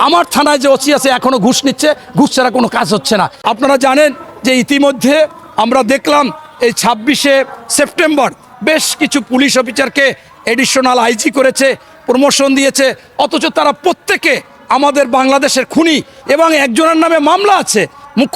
আমার থানায় যে ওসি আছে এখনও ঘুষ নিচ্ছে, ঘুষ ছাড়া কোনো কাজ হচ্ছে না। আপনারা জানেন যে ইতিমধ্যে আমরা দেখলাম এই ছাব্বিশে সেপ্টেম্বর বেশ কিছু পুলিশ অফিসারকে এডিশনাল আইজি করেছে প্রমোশন দিয়েছে, অথচ তারা প্রত্যেকে আমাদের বাংলাদেশের খুনি এবং একজনের নামে মামলা আছে।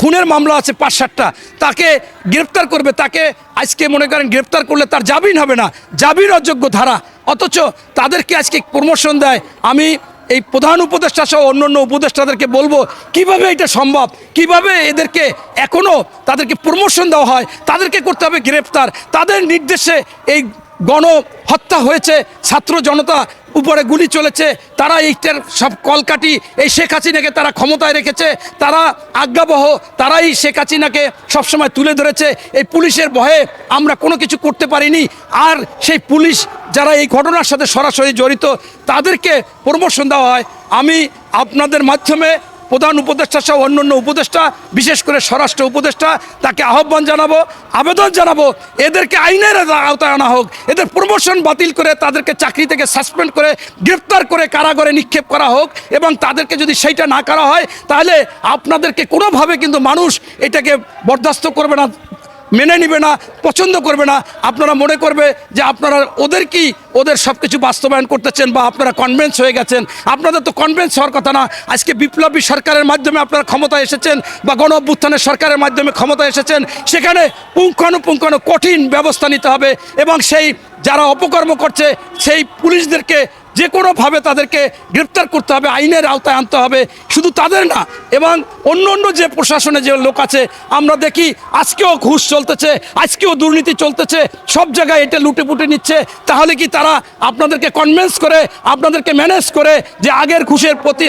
খুনের মামলা আছে পাঁচ সাতটা। তাকে গ্রেপ্তার করবে, তাকে আজকে মনে করেন গ্রেপ্তার করলে তার জামিন হবে না। জামিন অযোগ্য ধারা। অথচ তাদেরকে আজকে প্রমোশন দেয়। আমি এই প্রধান উপদেষ্টা সহ অন্য অন্য উপদেষ্টাদেরকে বলব, কীভাবে এটা সম্ভব? কীভাবে এদেরকে এখনও তাদেরকে প্রমোশন দেওয়া হয়? তাদেরকে করতে হবে গ্রেপ্তার তাদের নির্দেশে এই গণ হত্যা হয়েছে, ছাত্র জনতা উপরে গুলি চলেছে, তারা এইটার সব কলকাটি এই শেখ হাসিনাকে তারা ক্ষমতায় রেখেছে, তারা আজ্ঞাবহ, তারাই শেখ হাসিনাকে সবসময় তুলে ধরেছে, এই পুলিশের ভয়ে আমরা কোনো কিছু করতে পারিনি, আর সেই পুলিশ যারা এই ঘটনার সাথে সরাসরি জড়িত, তাদেরকে প্রমোশন দেওয়া হয়। আমি আপনাদের মাধ্যমে প্রধান উপদেষ্টা সহ অন্যান্য উপদেষ্টা, বিশেষ করে স্বরাষ্ট্র উপদেষ্টা, তাকে আহ্বান জানাব, আবেদন জানাব, এদেরকে আইনের আওতায় আনা হোক, এদের প্রমোশন বাতিল করে তাদেরকে চাকরি থেকে সাসপেন্ড করে গ্রেফতার করে কারাগারে নিক্ষেপ করা হোক এবং তাদেরকে যদি সেইটা না করা হয়, তাহলে আপনাদেরকে কোনোভাবে কিন্তু মানুষ এটাকে বরদাস্ত করবে না। মেনে নিবে না, পছন্দ করবে না, আপনারা মনে করবে যে আপনারা ওদের কি, ওদের সব কিছু বাস্তবায়ন করতেছেন বা আপনারা কনভেন্স হয়ে গেছেন। আপনাদের তো কনভেন্স হওয়ার কথা না। আজকে বিপ্লবী সরকারের মাধ্যমে আপনারা ক্ষমতা এসেছেন বা গণ অভ্যুত্থানের সরকারের মাধ্যমে ক্ষমতা এসেছেন, সেখানে পুঙ্খানুপুঙ্খানু কঠিন ব্যবস্থা নিতে হবে এবং সেই যারা অপকর্ম করছে, সেই পুলিশদেরকে যে কোনোভাবে তাদেরকে গ্রেপ্তার করতে হবে, আইনের আওতায় আনতে হবে, শুধু তাদের না, এবং অন্য অন্য যে প্রশাসনে যে লোক আছে, আমরা দেখি আজকেও ঘুষ চলতেছে, আজকেও দুর্নীতি চলতেছে, সব জায়গায় এটা লুটে পুটে নিচ্ছে, তাহলে কি তারা আপনাদেরকে কনভিন্স করে, আপনাদেরকে ম্যানেজ করে যে আগের ঘুষের প্রতি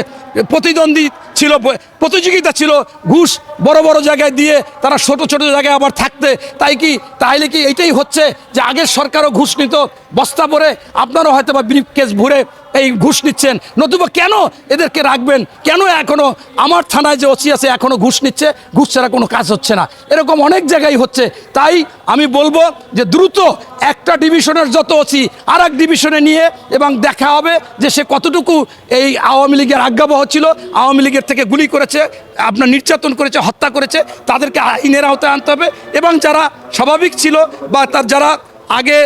প্রতিদ্বন্দ্বী ছিল প্রতিযোগিতা ছিল, ঘুষ বড় বড় জায়গায় দিয়ে তারা ছোট ছোট জায়গায় আবার থাকতে। তাই কি, তাইলে কি এটাই হচ্ছে যে আগের সরকারও ঘুষ নিত, বস্তা ভরে, আপনারও হয়তো বা ব্রিফ কেস ভরে এই ঘুষ নিচ্ছেন। নতুবা কেন এদেরকে রাখবেন? কেন এখনও আমার থানায় যে ওসি আছে এখনও ঘুষ নিচ্ছে? ঘুষ ছাড়া কোনো কাজ হচ্ছে না। এরকম অনেক জায়গায় হচ্ছে। তাই আমি বলব যে দ্রুত একটা ডিভিশনের যত ওসি আর এক ডিভিশনে নিয়ে এবং দেখা হবে যে সে কতটুকু এই আওয়ামী লীগের আজ্ঞাবহ ছিল, আওয়ামী লীগের থেকে গুলি করেছে, আপনার নির্যাতন করেছে, হত্যা করেছে, তাদেরকে আইনের আওতায় আনতে হবে এবং যারা স্বাভাবিক ছিল বা তার যারা আগে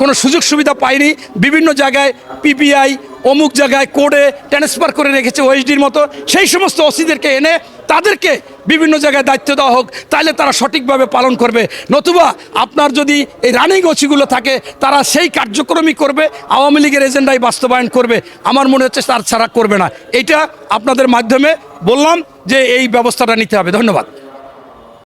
কোনো সুযোগ সুবিধা পায়নি, বিভিন্ন জায়গায় পিপিআই অমুক জায়গায় কোডে ট্রান্সফার করে রেখেছে ওএসডির মতো, সেই সমস্ত ওসিদেরকে এনে তাদেরকে বিভিন্ন জায়গায় দায়িত্ব দেওয়া হোক তাহলে তারা সঠিকভাবে পালন করবে। নতুবা আপনার যদি এই রানিং ওসিগুলো থাকে, তারা সেই কার্যক্রমই করবে, আওয়ামী লীগের এজেন্ডাই বাস্তবায়ন করবে। আমার মনে হচ্ছে তার ছাড়া করবে না। এটা আপনাদের মাধ্যমে বললাম যে এই ব্যবস্থাটা নিতে হবে। ধন্যবাদ।